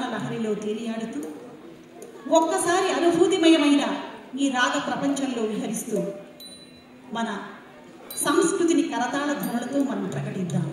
గాన లహరిలో తేలియాడుతూ ఒక్కసారి అనుభూతిమయమైన ఈ రాగ ప్రపంచంలో విహరిస్తూ మన సంస్కృతిని కరతాళ ధ్వనులతో మనం ప్రకటిద్దాం.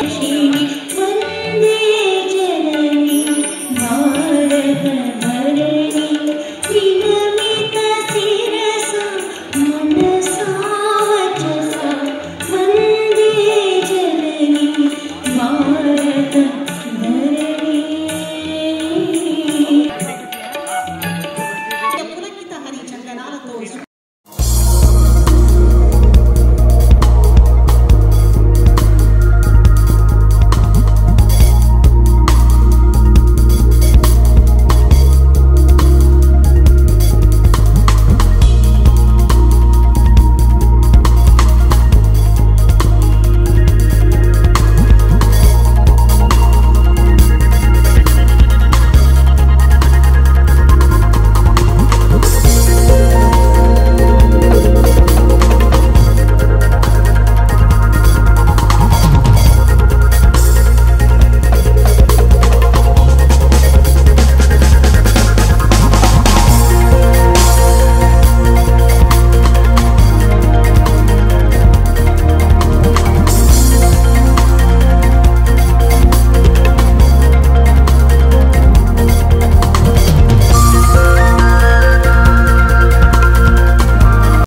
一起。